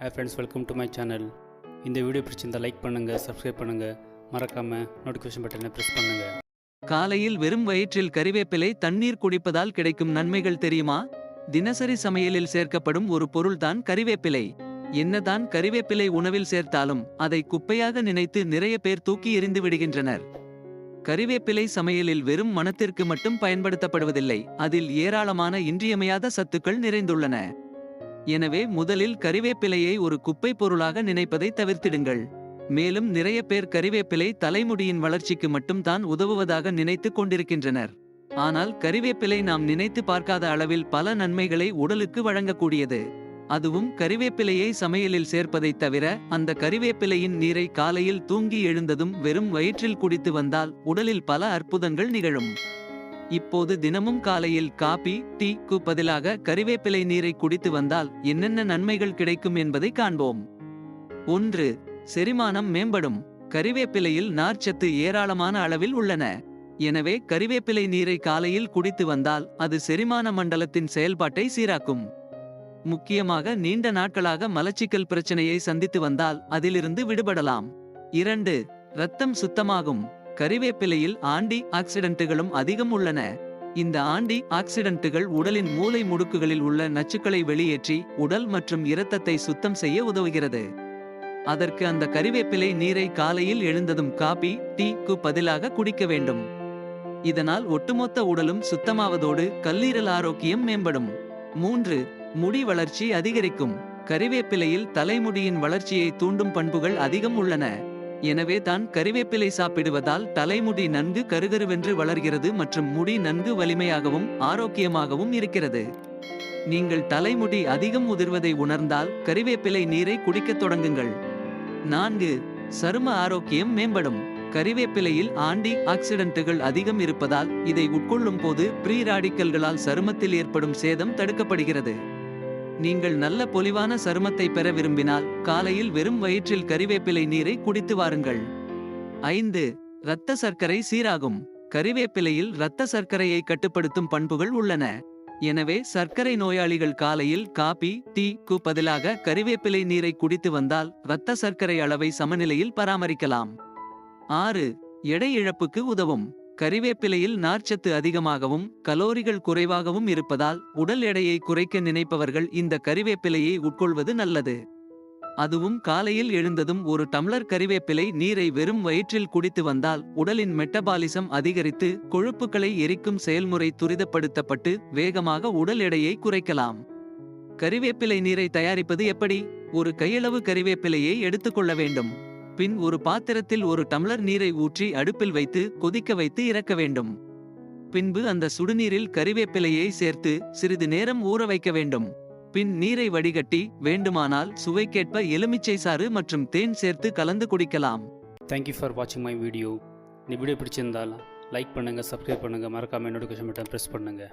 Hey friends welcome to my channel இந்த video பிடிச்சிருந்தால் like பண்ணுங்கள் சப்ஸ்கிரைப் பண்ணுங்கள் மறக்காமல் நோட்டிஃபிகேஷன் பட்டனை ப்ரெஸ் பண்ணுங்கள் காலையில் வெறும் வயிற்றில் கறிவேப்பிலை தண்ணீர் குடிப்பதால் கிடைக்கும் நன்மைகள் தெரியுமா? தினசரி சமையலில் சேர்க்கப்படும் ஒரு பொருள்தான் கறிவேப்பிலை. என்னதான் கறிவேப்பிலை உணவில் சேர்த்தாலும் அதை குப்பையாக நினைத்து நிறைய பேர் தூக்கி எறிந்து விடுகின்றனர். கறிவேப்பிலை சமையலில் வெறும் மனத்திற்கு மட்டும் பயன்படுத்தப்படுவதில்லை அதில் ஏராளமான இன்றியமையாத சத்துக்கள் நிறைந்துள்ளன. எனவே முதலில் கறிவேப்பிலையை ஒரு குப்பை பொருளாக நினைப்பதை தவிர்த்திடுங்கள். மேலும் நிறைய பேர் கறிவேப்பிலை தலைமுடியின் வளர்ச்சிக்கு மட்டும்தான் உதவுவதாக நினைத்துக் கொண்டிருக்கின்றனர். ஆனால் கறிவேப்பிலை நாம் நினைத்து பார்க்காத அளவில் பல நன்மைகளை உடலுக்கு வழங்கக்கூடியது. அதுவும் கறிவேப்பிலையை சமையலில் சேர்ப்பதைத் தவிர அந்த கறிவேப்பிலையின் நீரை காலையில் தூங்கி எழுந்ததும் வெறும் வயிற்றில் குடித்து வந்தால் உடலில் பல அற்புதங்கள் நிகழும். இப்போது தினமும் காலையில் காபி டீ க்கு பதிலாக கறிவேப்பிலை நீரை குடித்து வந்தால் என்னென்ன நன்மைகள் கிடைக்கும் என்பதை காண்போம். ஒன்று செரிமானம் மேம்படும். கறிவேப்பிலையில் நார்ச்சத்து ஏராளமான அளவில் உள்ளன. எனவே கறிவேப்பிலை நீரை காலையில் குடித்து வந்தால் அது செரிமான மண்டலத்தின் செயல்பாட்டை சீராக்கும். முக்கியமாக நீண்ட நாட்களாக மலச்சிக்கல் பிரச்சனையை சந்தித்து வந்தால் அதிலிருந்து விடுபடலாம். இரண்டு இரத்தம் சுத்தமாகும். கறிவேப்பிலையில் ஆண்டி ஆக்சிடென்ட்டுகளும் அதிகம் உள்ளன. இந்த ஆண்டி ஆக்சிடென்ட்டுகள் உடலின் மூளை முடுக்குகளில் உள்ள நச்சுக்களை வெளியேற்றி உடல் மற்றும் இரத்தத்தை சுத்தம் செய்ய உதவுகிறது. அதற்கு அந்த கறிவேப்பிலை நீரை காலையில் எழுந்ததும் காபி டீக்கு பதிலாக குடிக்க வேண்டும். இதனால் ஒட்டுமொத்த உடலும் சுத்தமாவதோடு கல்லீரல் ஆரோக்கியம் மேம்படும். மூன்று முடி வளர்ச்சி அதிகரிக்கும். கறிவேப்பிலையில் தலைமுடியின் வளர்ச்சியை தூண்டும் பண்புகள் அதிகம் உள்ளன. எனவே தான் கறிவேப்பிலை சாப்பிடுவதால் தலைமுடி நன்கு கருகருவென்று வளர்கிறது மற்றும் முடி நன்கு வலிமையாகவும் ஆரோக்கியமாகவும் இருக்கிறது. நீங்கள் தலைமுடி அதிகம் உதிர்வதை உணர்ந்தால் கறிவேப்பிலை நீரை குடிக்கத் தொடங்குங்கள். நான்கு சரும ஆரோக்கியம் மேம்படும். கறிவேப்பிலையில் ஆண்டி ஆக்சிடென்ட்டுகள் அதிகம் இருப்பதால் இதை உட்கொள்ளும் போது ப்ரீ ராடிக்கல்களால் சருமத்தில் ஏற்படும் சேதம் தடுக்கப்படுகிறது. நீங்கள் நல்ல பொலிவான சருமத்தை பெற விரும்பினால் காலையில் வெறும் வயிற்றில் கறிவேப்பிலை நீரை குடித்து வாருங்கள். ஐந்து இரத்த சர்க்கரை சீராகும். கறிவேப்பிலையில் இரத்த சர்க்கரையை கட்டுப்படுத்தும் பண்புகள் உள்ளன. எனவே சர்க்கரை நோயாளிகள் காலையில் காபி டீ கு பதிலாக கறிவேப்பிலை நீரை குடித்து வந்தால் இரத்த சர்க்கரை அளவை சமநிலையில் பராமரிக்கலாம். ஆறு எடை இழப்புக்கு உதவும். கறிவேப்பிலையில் நார்ச்சத்து அதிகமாகவும் கலோரிகள் குறைவாகவும் இருப்பதால் உடல் எடையை குறைக்க நினைப்பவர்கள் இந்த கறிவேப்பிலையை உட்கொள்வது நல்லது. அதுவும் காலையில் எழுந்ததும் ஒரு டம்ளர் கறிவேப்பிலை நீரை வெறும் வயிற்றில் குடித்து வந்தால் உடலின் மெட்டபாலிசம் அதிகரித்து கொழுப்புகளை எரிக்கும் செயல்முறை துரிதப்படுத்தப்பட்டு வேகமாக உடல் எடையை குறைக்கலாம். கறிவேப்பிலை நீரை தயாரிப்பது எப்படி? ஒரு கையளவு கறிவேப்பிலையை எடுத்துக்கொள்ள வேண்டும். பின் ஒரு பாத்திரத்தில் ஒரு டம்ளர் நீரை ஊற்றி அடுப்பில் வைத்து கொதிக்க வைத்து இறக்க வேண்டும். பின்பு அந்த சுடுநீரில் கறிவேப்பிலையை சேர்த்து சிறிது நேரம் ஊற வைக்க வேண்டும். பின் நீரை வடிகட்டி வேண்டுமானால் சுவைக்கேற்ப எலுமிச்சை சாறு மற்றும் தேன் சேர்த்து கலந்து குடிக்கலாம். தேங்க்யூ ஃபார் வாட்சிங் மை வீடியோ இந்த வீடியோ பிடிச்சிருந்தால் லைக் பண்ணுங்கள் சப்ஸ்கிரைப் பண்ணுங்கள் மறக்காமல் நோட்டிஃபிகேஷன் பட்டன் ப்ரெஸ் பண்ணுங்கள்